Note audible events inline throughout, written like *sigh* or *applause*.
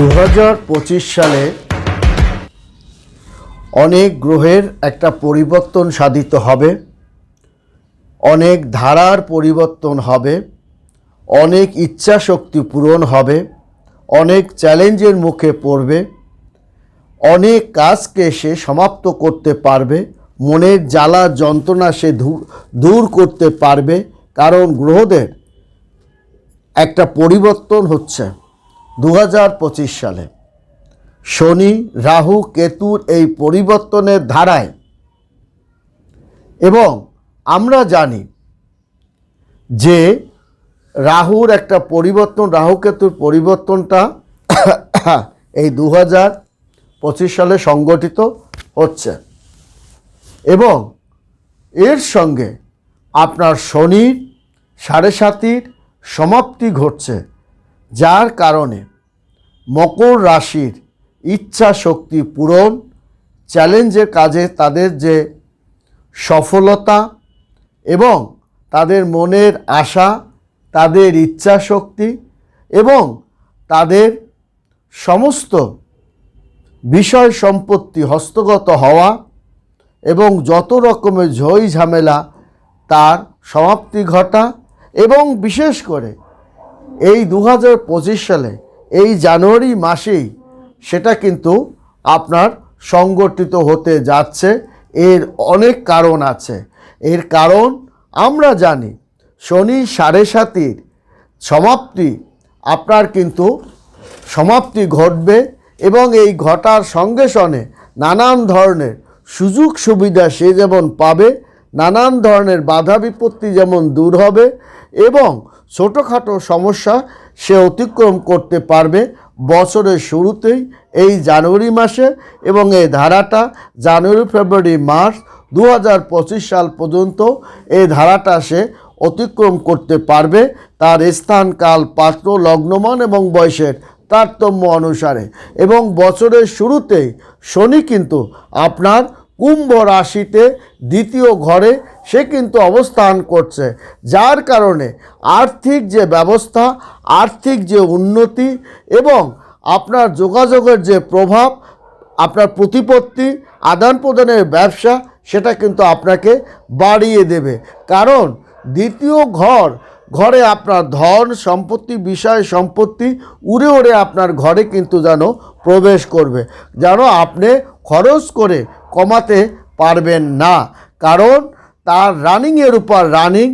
দু হাজার পঁচিশ সালে অনেক গ্রহের একটা পরিবর্তন সাধিত হবে, অনেক ধারার পরিবর্তন হবে, অনেক ইচ্ছা শক্তি পূরণ হবে, অনেক চ্যালেঞ্জের মুখে পড়বে, অনেক কাজকে সে সমাপ্ত করতে পারবে, মনের জ্বালা যন্ত্রণা সে দূর- দূর করতে পারবে, কারণ গ্রহদের একটা পরিবর্তন হচ্ছে। দু হাজার পঁচিশ সালে শনি, রাহু, কেতুর এই পরিবর্তনের ধারায় এবং আমরা জানি যে রাহুর একটা পরিবর্তন, রাহু, কেতুর পরিবর্তনটা *coughs* এই দু সালে সংগঠিত হচ্ছে এবং এর সঙ্গে আপনার শনির সাড়ে সাতির সমাপ্তি ঘটছে, যার কারণে মকর রাশির ইচ্ছা শক্তি পূরণ চ্যালেঞ্জের কাজে তাদের যে সফলতা এবং তাদের মনের আশা, তাদের ইচ্ছা শক্তি এবং তাদের সমস্ত বিষয় সম্পত্তি হস্তগত হওয়া এবং যত রকমের ঝই ঝামেলা তার সমাপ্তি ঘটা এবং বিশেষ করে এই দু হাজার পঁচিশ সালে এই জানুয়ারি মাসেই সেটা কিন্তু আপনার সংগঠিত হতে যাচ্ছে। এর অনেক কারণ আছে। এর কারণ আমরা জানি, শনি সাড়ে সাতির সমাপ্তি, আপনার কিন্তু সমাপ্তি ঘটবে এবং এই ঘটার সঙ্গে সঙ্গে নানান ধরনের সুযোগ সুবিধা সে যেমন পাবে, নানান ধরনের বাধা বিপত্তি যেমন দূর হবে এবং ছোটোখাটো সমস্যা সে অতিক্রম করতে পারবে বছরের শুরুতেই এই জানুয়ারি মাসে এবং এই ধারাটা জানুয়ারি, ফেব্রুয়ারি, মার্চ দু হাজার পঁচিশ সাল পর্যন্ত এই ধারাটা সে অতিক্রম করতে পারবে। তার স্থান কাল পাত্র, লগ্নমান এবং বয়সের তারতম্য অনুসারে। এবং বছরের শুরুতেই শনি কিন্তু আপনার কুম্ভ রাশিতে দ্বিতীয় ঘরে সে কিন্তু অবস্থান করছে। যার কারণে আর্থিক যে ব্যবস্থা আর্থিক যে উন্নতি এবং আপনার যোগাযোগের যে প্রভাব, আপনার প্রতিপত্তি, আদান প্রদানের ব্যবসা, সেটা কিন্তু আপনাকে বাড়িয়ে দেবে। কারণ দ্বিতীয় ঘর, ঘরে আপনার ধন সম্পত্তি, বিষয় সম্পত্তি উড়ে উড়ে আপনার ঘরে কিন্তু যেন প্রবেশ করবে। যেন আপনি খরচ করে কমাতে পারবেন না। কারণ তার রানিংয়ের উপর রানিং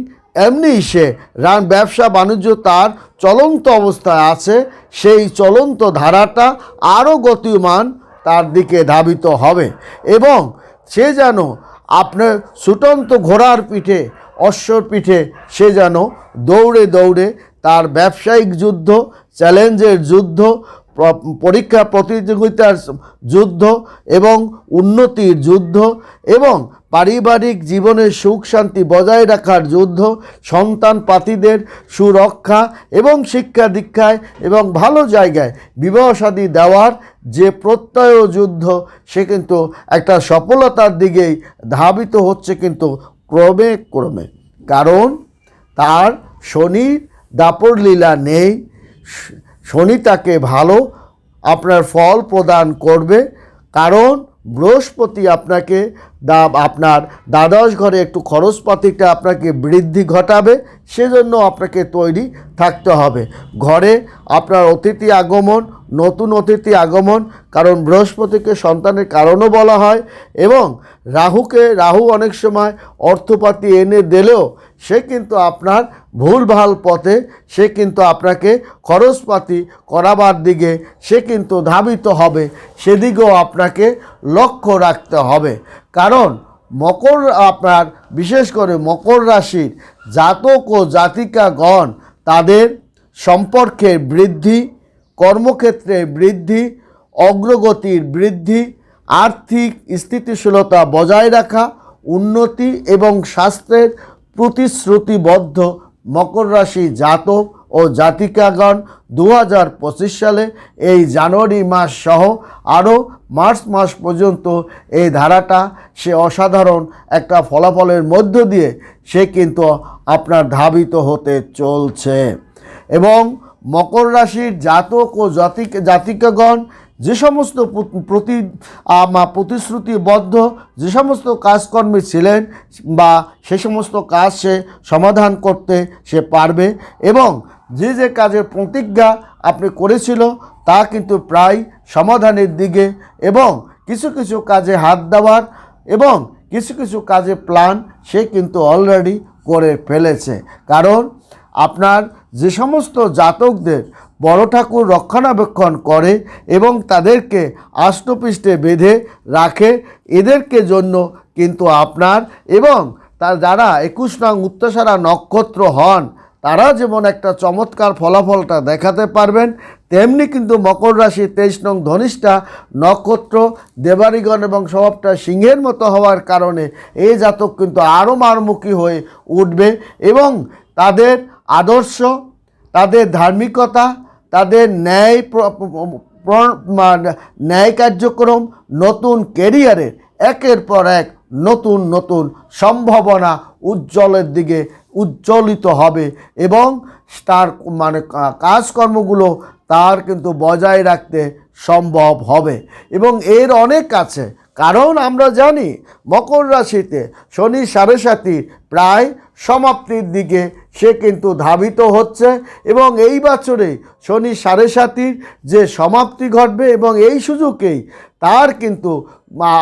এমনি সে রান ব্যবসা বাণিজ্য তার চলন্ত অবস্থায় আছে, সেই চলন্ত ধারাটা আরও গতিমান তার দিকে ধাবিত হবে এবং সে যেন আপনার ছুটন্ত ঘোড়ার পিঠে, অশ্বর পিঠে সে যেন দৌড়ে দৌড়ে তার ব্যবসায়িক যুদ্ধ, চ্যালেঞ্জের যুদ্ধ পরীক্ষা প্রতিযোগিতার যুদ্ধ এবং উন্নতির যুদ্ধ এবং পারিবারিক জীবনের সুখ শান্তি বজায় রাখার যুদ্ধ, সন্তান পাতিদের সুরক্ষা এবং শিক্ষা দীক্ষায় এবং ভালো জায়গায় বিবাহ শাদী দেওয়ার যে প্রত্যয় যুদ্ধ, সে কিন্তু একটা সফলতার দিকেই ধাবিত হচ্ছে কিন্তু ক্রমে ক্রমে। কারণ তার শনির দাপর লীলা নেই শনি তাকে ভালো আপনার ফল প্রদান করবে, কারণ বৃহস্পতি আপনাকে দা, আপনার দ্বাদশ ঘরে একটু খরচপাতিটা আপনাকে বৃদ্ধি ঘটাবে, সেজন্য আপনাকে তৈরি থাকতে হবে। ঘরে আপনার অতিথি আগমন, নতুন অতিথি আগমন, কারণ বৃহস্পতিকে সন্তানের কারণও বলা হয়, এবং রাহুকে, রাহু অনেক সময় অর্থপাতি এনে দিলেও সে কিন্তু আপনার ভুলভাল পথে, সে কিন্তু আপনাকে খরচপাতি করাবার দিকে, সে কিন্তু ধাবিত হবে। সেদিকেও আপনাকে লক্ষ্য রাখতে হবে। কারণ মকর আপনার, বিশেষ করে মকর রাশির জাতক ও জাতিকাগণ, তাদের সম্পর্কে বৃদ্ধি, কর্মক্ষেত্রে বৃদ্ধি, অগ্রগতির বৃদ্ধি, আর্থিক স্থিতিশীলতা বজায় রাখা, উন্নতি এবং স্বাস্থ্যের প্রতিশ্রুতিবদ্ধ মকর রাশি জাতক ও জাতিকাগণ দু হাজার পঁচিশ সালে এই জানুয়ারি মাস সহ আরও মার্চ মাস পর্যন্ত এই ধারাটা সে অসাধারণ একটা ফলাফলের মধ্য দিয়ে সে কিন্তু আপনার ধাবিত হতে চলছে। এবং মকর রাশির জাতক ও জাতিক, জাতিকাগণ যে সমস্ত প্রতি প্রতিশ্রুতিবদ্ধ, যে সমস্ত কাজকর্মে ছিলেন বা সে সমস্ত কাজ সে সমাধান করতে সে পারবে এবং যে যে কাজের প্রতিজ্ঞা আপনি করেছিল তা কিন্তু প্রায় সমাধানের দিকে এবং কিছু কিছু কাজে হাত দেওয়ার এবং কিছু কিছু কাজে প্ল্যান সে কিন্তু অলরেডি করে ফেলেছে। কারণ আপনার যে সমস্ত জাতকদের বড় ঠাকুর রক্ষণাবেক্ষণ করে এবং তাদেরকে আষ্টপৃষ্ঠে বেঁধে রাখে। এদেরকে জন্য কিন্তু আপনার এবং তার যারা একুশ নং উত্তসারা নক্ষত্র হন, তারা যেমন একটা চমৎকার ফলাফলটা দেখাতে পারবেন, তেমনি কিন্তু মকর রাশি তেইশ নং ধনিষ্ঠা নক্ষত্র দেবারিগণ এবং স্বভাবটা সিংহের মতো হওয়ার কারণে এই জাতক কিন্তু আরও মারমুখী হয়ে উঠবে এবং তাদের আদর্শ, তাদের ধার্মিকতা তাদের ন্যায় ন্যায় কার্যক্রম, নতুন কেরিয়ারের একের পর এক নতুন নতুন সম্ভাবনা উজ্জ্বলের দিকে উজ্জ্বলিত হবে এবং তার মানে কাজকর্মগুলো তার কিন্তু বজায় রাখতে সম্ভব হবে। এবং এর অনেক আছে। কারণ আমরা জানি, মকর রাশিতে শনি সাড়ে সাতির প্রায় সমাপ্তির দিকে সে কিন্তু ধাবিত হচ্ছে এবং এই বছরে শনি সাড়ে সাতির যে সমাপ্তি ঘটবে এবং এই সুযোগেই তার কিন্তু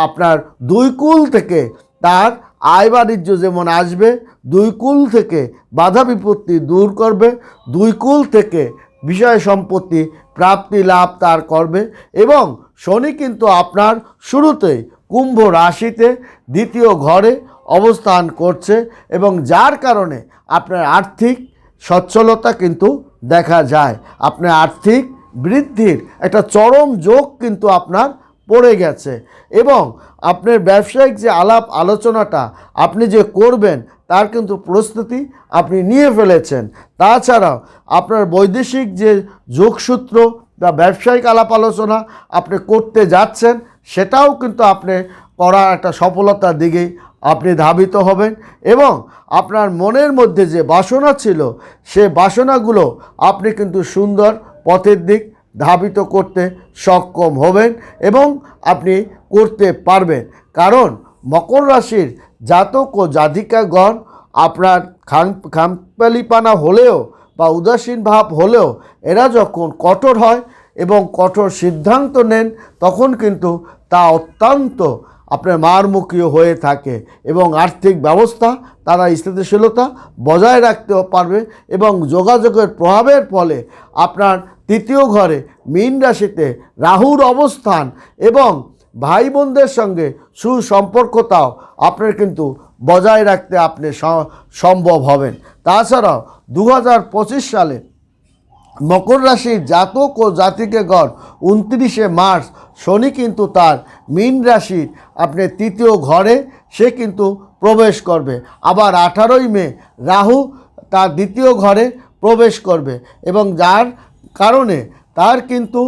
আপনার দুই কুল থেকে তার আয় বাণিজ্য যেমন আসবে, দুই কুল থেকে বাধা বিপত্তি দূর করবে, দুই কুল থেকে বিষয় সম্পত্তি প্রাপ্তি লাভ তার করবে এবং শনি কিন্তু আপনার শুরুতেই কুম্ভ রাশিতে দ্বিতীয় ঘরে অবস্থান করছে এবং যার কারণে আপনার আর্থিক সচ্ছলতা কিন্তু দেখা যায়। আপনার আর্থিক বৃদ্ধির একটা চরম যোগ কিন্তু আপনার পড়ে গেছে এবং আপনার ব্যবসায়িক যে আলাপ আলোচনাটা আপনি যে করবেন তার কিন্তু প্রস্তুতি আপনি নিয়ে ফেলেছেন। তাছাড়াও আপনার বৈদেশিক যে যোগসূত্র বা ব্যবসায়িক আলাপ আলোচনা আপনি করতে যাচ্ছেন, সেটাও কিন্তু আপনি করার একটা সফলতার দিকেই আপনি ধাবিত হবেন এবং আপনার মনের মধ্যে যে বাসনা ছিল, সে বাসনাগুলো আপনি কিন্তু সুন্দর পথের দিক ধাবিত করতে সক্ষম হবেন এবং আপনি করতে পারবেন। কারণ মকর রাশির জাতক ও জাতিকাগণ আপনার খান খামপালিপানা হলেও বা উদাসীন ভাব হলেও এরা যখন কঠোর হয় এবং কঠোর সিদ্ধান্ত নেন, তখন কিন্তু তা অত্যন্ত আপনার মারমুখী হয়ে থাকে এবং আর্থিক ব্যবস্থা, তারা স্থিতিশীলতা বজায় রাখতেও পারবে এবং যোগাযোগের প্রভাবের ফলে আপনার তৃতীয় ঘরে মীন রাশিতে রাহুর অবস্থান এবং ভাই বোনদের সঙ্গে সুসম্পর্কতাও আপনার কিন্তু বজায় রাখতে আপনি সম্ভব হবেন। তাছাড়াও দু হাজার পঁচিশ সালে মকর রাশির জাতক ও জাতিকে জাতিকেগণ উনত্রিশে মার্চ। শনি কিন্তু তার মীন রাশির আপনি তৃতীয় ঘরে, সে কিন্তু প্রবেশ করবে। আবার আঠারোই মে রাহু তার দ্বিতীয় ঘরে প্রবেশ করবে এবং যার কারণে তার কিন্তু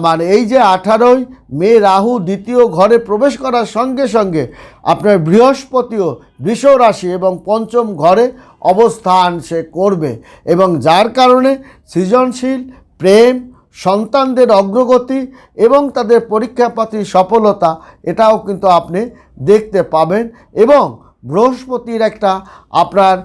মানে এই যে আঠারোই মে রাহু দ্বিতীয় ঘরে প্রবেশ করার সঙ্গে সঙ্গে আপনার বৃহস্পতিও বৃষ রাশি এবং পঞ্চম ঘরে অবস্থান সে করবে এবং যার কারণে সৃজনশীল, প্রেম, সন্তানদের অগ্রগতি এবং তাদের পরীক্ষাপাতির সফলতা, এটাও কিন্তু আপনি দেখতে পাবেন এবং বৃহস্পতির একটা আপনার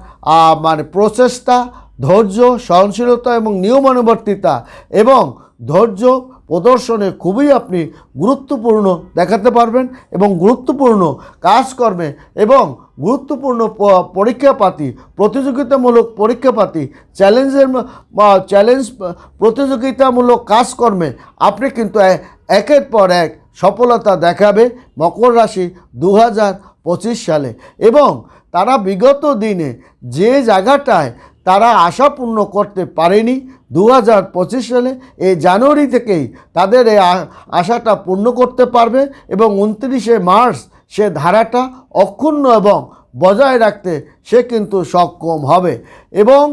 মানে প্রচেষ্টা ধৈর্য, সহনশীলতা এবং নিয়মানুবর্তিতা এবং ধৈর্য প্রদর্শনে খুবই আপনি গুরুত্বপূর্ণ দেখাতে পারবেন এবং গুরুত্বপূর্ণ কাজকর্মে এবং গুরুত্বপূর্ণ পরীক্ষাপাতি, প্রতিযোগিতামূলক পরীক্ষাপাতি, চ্যালেঞ্জের চ্যালেঞ্জ প্রতিযোগিতামূলক কাজকর্মে আপনি কিন্তু একের পর এক সফলতা দেখাবে মকর রাশি দু সালে এবং তারা বিগত দিনে যে জায়গাটায় তারা আশা পূর্ণ করতে পারেনি। দু হাজার পঁচিশ সালে এই জানুয়ারি থেকেই তাদের এই আশাটা পূর্ণ করতে পারবে এবং উনত্রিশে মার্চ সে ধারাটা অক্ষুণ্ণ এবং বজায় রাখতে সে কিন্তু সক্ষম হবে। এবং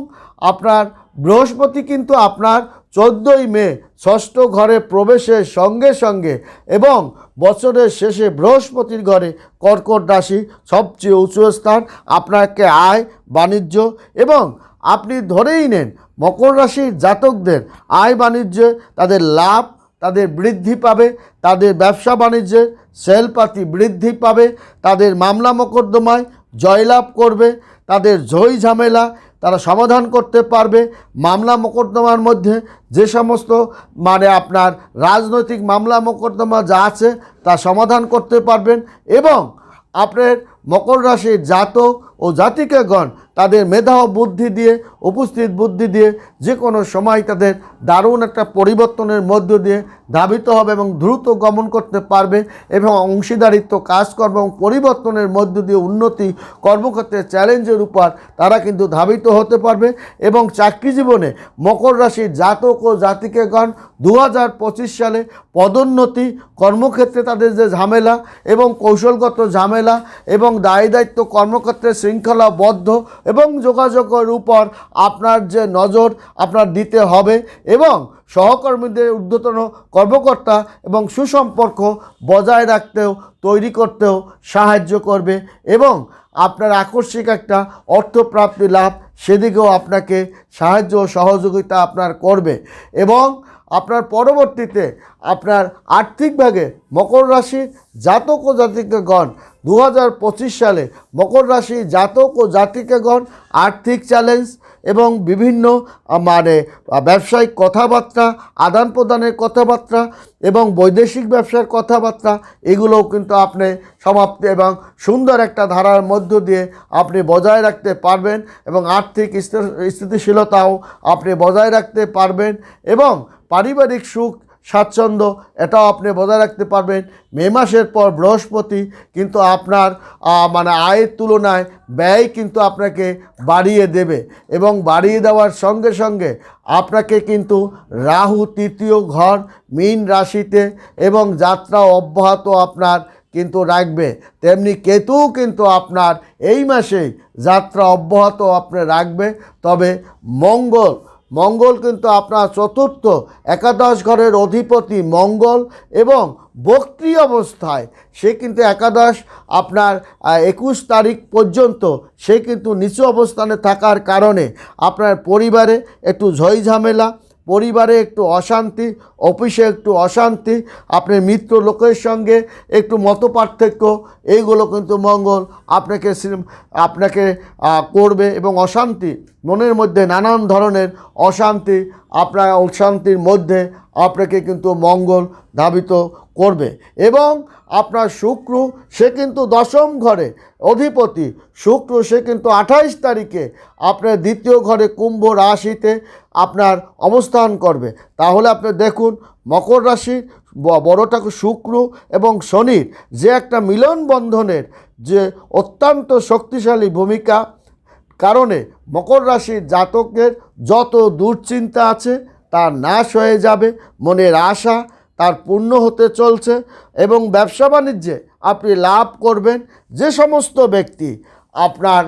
আপনার বৃহস্পতি কিন্তু আপনার চোদ্দোই মে ষষ্ঠ ঘরে প্রবেশের সঙ্গে সঙ্গে এবং বছরের শেষে বৃহস্পতির ঘরে কর্কট রাশি সবচেয়ে উঁচু স্থান, আপনাকে আয়, বাণিজ্য এবং আপনি ধরেই নেন মকর রাশির জাতকদের আয় বাণিজ্যে তাদের লাভ, তাদের বৃদ্ধি পাবে, তাদের ব্যবসা বাণিজ্যে সেলপাতি বৃদ্ধি পাবে, তাদের মামলা মোকদ্দমায় জয়লাভ করবে, তাদের ঝই ঝামেলা তারা সমাধান করতে পারবে। মামলা মোকদ্দমার মধ্যে যে সমস্ত মানে আপনার রাজনৈতিক মামলা মোকদ্দমা যা আছে তা সমাধান করতে পারবেন এবং আপনার মকর রাশির জাতক ও জাতিকাগণ তাদের মেধা ও বুদ্ধি দিয়ে, উপস্থিত বুদ্ধি দিয়ে যে কোনো সময় তাদের দারুণ একটা পরিবর্তনের মধ্য দিয়ে ধাবিত হবে এবং দ্রুত গমন করতে পারবে এবং অংশীদারিত্ব, কাজকর্ম এবং পরিবর্তনের মধ্য দিয়ে উন্নতি, কর্মক্ষেত্রে চ্যালেঞ্জের উপর তারা কিন্তু ধাবিত হতে পারবে এবং চাকরি জীবনে মকর রাশির জাতক ও জাতিকাগণ দু সালে পদোন্নতি, কর্মক্ষেত্রে তাদের যে ঝামেলা এবং কৌশলগত ঝামেলা এবং দায় দায়িত্ব কর্মক্ষেত্রে শৃঙ্খলাবদ্ধ এবং যোগাযোগের উপর আপনার যে নজর, আপনার দিতে হবে এবং সহকর্মীদের ঊর্ধ্বতন কর্মকর্তা এবং সুসম্পর্ক বজায় রাখতেও, তৈরি করতেও সাহায্য করবে এবং আপনার আকস্মিক একটা অর্থপ্রাপ্তি লাভ সেদিকেও আপনাকে সাহায্য সহযোগিতা আপনার করবে এবং আপনার পরবর্তীতে আপনার আর্থিকভাবে মকর রাশির জাতক ও জাতিকাগণ দু হাজার পঁচিশ সালে মকর রাশি জাতক ও জাতিকাগণ আর্থিক চ্যালেঞ্জ এবং বিভিন্ন মানে ব্যবসায়িক কথাবার্তা, আদান প্রদানের কথাবার্তা এবং বৈদেশিক ব্যবসার কথাবার্তা এগুলোও কিন্তু আপনি সমাপ্তি এবং সুন্দর একটা ধারার মধ্য দিয়ে আপনি বজায় রাখতে পারবেন এবং আর্থিক স্থিতিশীলতাও আপনি বজায় রাখতে পারবেন এবং পারিবারিক সুখ, স্বাচ্ছন্দ্য, এটাও আপনি বজায় রাখতে পারবেন। মে মাসের পর বৃহস্পতি কিন্তু আপনার মানে আয়ের তুলনায় ব্যয় কিন্তু আপনাকে বাড়িয়ে দেবে এবং বাড়িয়ে দেওয়ার সঙ্গে সঙ্গে আপনাকে কিন্তু রাহু তৃতীয় ঘর, মীন রাশিতে এবং যাত্রা অব্যাহত আপনার কিন্তু রাখবে। তেমনি কেতু কিন্তু আপনার এই মাসেই যাত্রা অব্যাহত আপনি রাখবে। তবে মঙ্গল মঙ্গল কিন্তু আপনার চতুর্থ একাদশ ঘরের অধিপতি মঙ্গল এবং বক্রি অবস্থায় সে কিন্তু একাদশ, আপনার একুশ তারিখ পর্যন্ত সে কিন্তু নিচু অবস্থানে থাকার কারণে আপনার পরিবারে একটু ঝই ঝামেলা, পরিবারে একটু অশান্তি, অফিসে একটু অশান্তি, আপনার মিত্র লোকের সঙ্গে একটু মতপার্থক্য, এইগুলো কিন্তু মঙ্গল আপনাকে আপনাকে করবে এবং অশান্তি মনের মধ্যে নানান ধরনের অশান্তি, আপনার অশান্তির মধ্যে আপনাকে কিন্তু মঙ্গল ধাবিত করবে। এবং আপনার শুক্র, সে কিন্তু দশম ঘরে অধিপতি। শুক্র, সে কিন্তু আঠাইশ তারিখে আপনার দ্বিতীয় ঘরে কুম্ভ রাশিতে আপনার অবস্থান করবে। তাহলে আপনি দেখুন, মকর রাশি বড় ঠাকুর শুক্র এবং শনির যে একটা মিলন বন্ধনের যে অত্যন্ত শক্তিশালী ভূমিকা কারণে মকর রাশির জাতকের যত দুশ্চিন্তা আছে তা নাশ হয়ে যাবে, মনের আশা তার পূর্ণ হতে চলছে এবং ব্যবসা বাণিজ্যে আপনি লাভ করবেন যে সমস্ত ব্যক্তি আপনার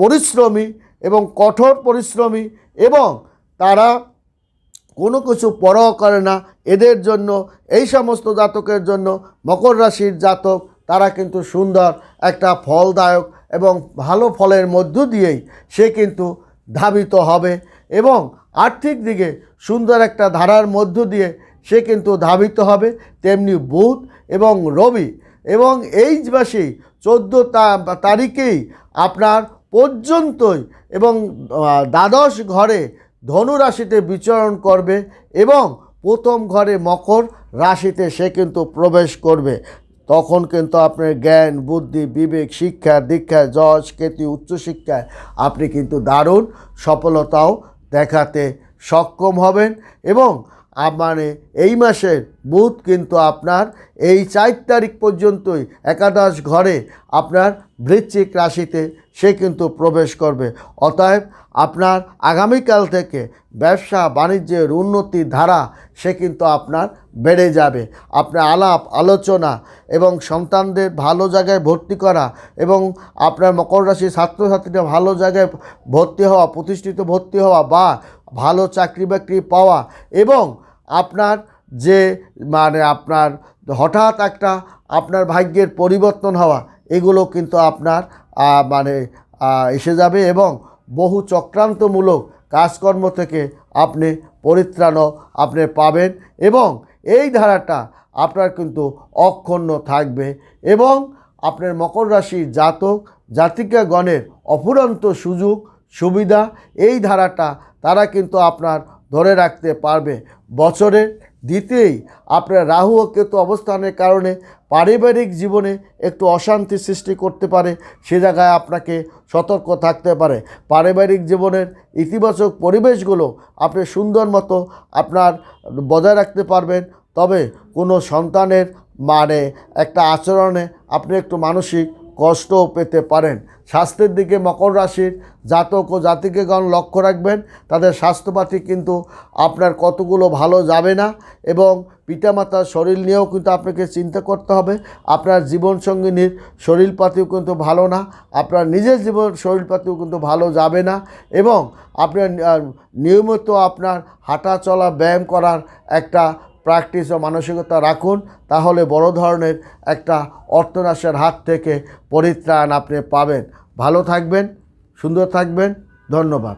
পরিশ্রমী এবং কঠোর পরিশ্রমী এবং তারা কোনো কিছু পরোয়া করে না, এদের জন্য, এই সমস্ত জাতকের জন্য মকর রাশির জাতক তারা কিন্তু সুন্দর, একটা ফলদায়ক এবং ভালো ফলের মধ্য দিয়েই সে কিন্তু ধাবিত হবে এবং আর্থিক দিকে সুন্দর একটা ধারার মধ্য দিয়ে সে কিন্তু ধাবিত হবে, তেমনি বুধ এবং রবি। এবং এই মাসেই চোদ্দ তারিখেই আপনার পর্যন্তই এবং দ্বাদশ ঘরে ধনু রাশিতে বিচরণ করবে এবং প্রথম ঘরে মকর রাশিতে সে কিন্তু প্রবেশ করবে। তখন কিন্তু আপনার জ্ঞান, বুদ্ধি, বিবেক, শিক্ষা, দীক্ষা, যশ খ্যাতি উচ্চশিক্ষায় আপনি কিন্তু দারুণ সফলতাও দেখাতে সক্ষম হবেন এবং মানে এই মাসের বুধ কিন্তু আপনার এই চার তারিখ পর্যন্তই একাদশ ঘরে আপনার বৃশ্চিক রাশিতে সে কিন্তু প্রবেশ করবে। অতএব আপনার আগামীকাল থেকে ব্যবসা, বাণিজ্যের উন্নতির ধারা, সে কিন্তু আপনার বেড়ে যাবে। আপনার আলাপ, আলোচনা এবং সন্তানদের ভালো জায়গায় ভর্তি করা এবং আপনার মকর রাশির ছাত্রছাত্রীরা ভালো জায়গায় ভর্তি হওয়া, প্রতিষ্ঠিত ভর্তি হওয়া বা ভালো চাকরি বাকরি পাওয়া এবং আপনার যে মানে আপনার হঠাৎ একটা আপনার ভাগ্যের পরিবর্তন হওয়া এগুলো কিন্তু আপনার মানে এসে যাবে এবং বহু চক্রান্তমূলক কাজকর্ম থেকে আপনি পরিত্রাণও আপনি পাবেন এবং এই ধারাটা আপনার কিন্তু অক্ষুণ্ণ থাকবে এবং আপনার মকর রাশির জাতক, জাতিকাগণের অফুরন্ত সুযোগ, সুবিধা, এই ধারাটা তারা কিন্তু আপনার ধরে রাখতে পারবে বছরের দ্বিতীয়ই আপনার রাহু ও কেতু অবস্থানের কারণে পারিবারিক জীবনে একটু অশান্তি সৃষ্টি করতে পারে, সে জায়গায় আপনাকে সতর্ক থাকতে পারে। পারিবারিক জীবনের ইতিবাচক পরিবেশগুলো আপনি সুন্দর মতো আপনার বজায় রাখতে পারবেন, তবে কোনো সন্তানের মানে একটা আচরণে আপনি একটু মানসিক কষ্টও পেতে পারেন। স্বাস্থ্যের দিকে মকর রাশির জাতক ও জাতিকেগণ লক্ষ্য রাখবেন। তাদের স্বাস্থ্যপাতি কিন্তু আপনার কতগুলো ভালো যাবে না এবং পিতামাতার শরীর নিয়েও কিন্তু আপনাকে চিন্তা করতে হবে। আপনার জীবনসঙ্গিনীর শরীরপাতিও কিন্তু ভালো না, আপনার নিজের জীবন শরীরপাতিও কিন্তু ভালো যাবে না এবং আপনার নিয়মিত আপনার হাঁটা চলা ব্যায়াম করার একটা প্র্যাকটিস ও মানসিকতা রাখুন, তাহলে বড় ধরনের একটা অর্থনাশের হাত থেকে পরিত্রাণ আপনি পাবেন। ভালো থাকবেন, সুন্দর থাকবেন, ধন্যবাদ।